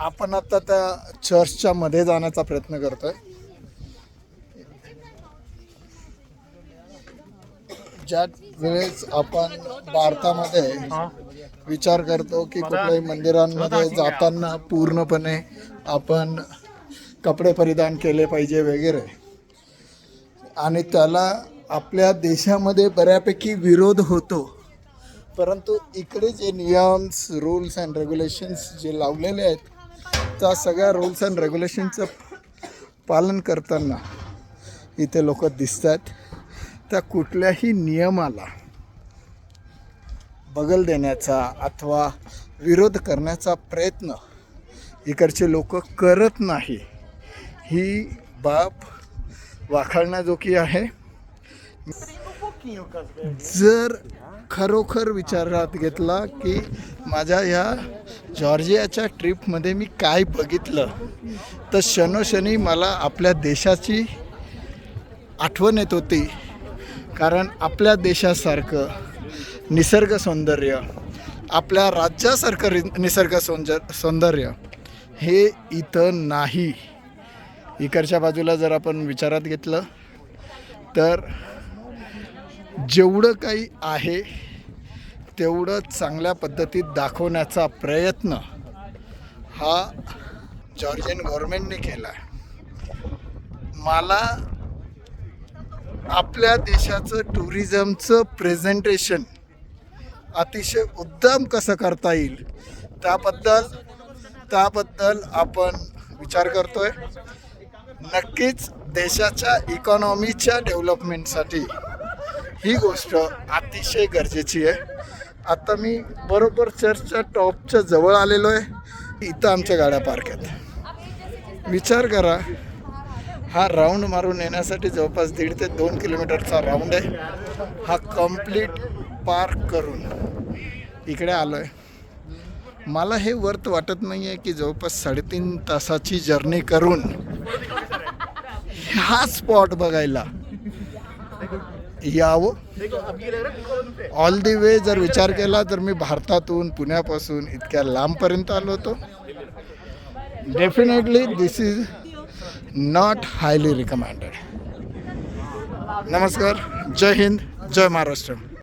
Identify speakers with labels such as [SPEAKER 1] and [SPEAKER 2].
[SPEAKER 1] आपण आता त्या चर्चच्या मध्ये जाण्याचा प्रयत्न करतोय. ज्या वेळेस आपण भारतामध्ये विचार करतो की कुठल्याही मंदिरांमध्ये जाताना पूर्णपणे आपण कपडे परिधान केले पाहिजे वगैरे. आणि त्याला आपल्या देशामध्ये बऱ्यापैकी विरोध होतो. परंतु इकडे जे नियम्स रूल्स अँड रेग्युलेशन्स जे लावलेले आहेत त्या सगळ्या रूल्स अँड रेग्युलेशनचं पालन करताना इथे लोक दिसत आहेत त्या कुठल्याही नियमाला बगल देण्याचा अथवा विरोध करण्याचा प्रयत्न इकडचे लोक करत नाही. ही बाब वाखाळण्याजोगी आहे. जर खरोखर विचारात घेतला की माझ्या ह्या जॉर्जियाच्या ट्रिपमध्ये मी काय बघितलं? तर क्षणोक्षणी मला आपल्या देशाची आठवण येत होती. कारण आपल्या देशासारखं निसर्ग सौंदर्य आपल्या राज्यासारखं रि निसर्ग सौंदर्य सौंदर्य हे इथं नाही. इकडच्या बाजूला जर आपण विचारात घेतलं तर जेवढं काही आहे तेवढं चांगल्या पद्धतीत दाखवण्याचा प्रयत्न हा जॉर्जियन गव्हर्मेंटने केला आहे मला आपल्या देशाचं टुरिझमचं प्रेझेंटेशन अतिशय उत्तम कसं करता येईल त्याबद्दल त्याबद्दल आपण विचार करतोय. नक्कीच देशाच्या इकॉनॉमीच्या डेव्हलपमेंटसाठी ही गोष्ट अतिशय गरजेची आहे. आता मी बरोबर चर्चच्या टॉपच्या जवळ आलेलो आहे. इथं आमच्या गाड्या पार्क आहेत. विचार करा हा राऊंड मारून येण्यासाठी जवळपास दीड ते दोन किलोमीटरचा राऊंड आहे. हा कंप्लीट पार्क करून इकडे आलो आहे मला हे वर्थ वाटत नाही आहे की जवळपास साडेतीन तासाची जर्नी करून हा स्पॉट बघायला यावं. ऑल दी वे जर विचार केला तर मी भारतातून पुण्यापासून इतक्या लांबपर्यंत आलो होतो. Definitely this is not highly recommended नमस्कार. जय हिंद जय महाराष्ट्र.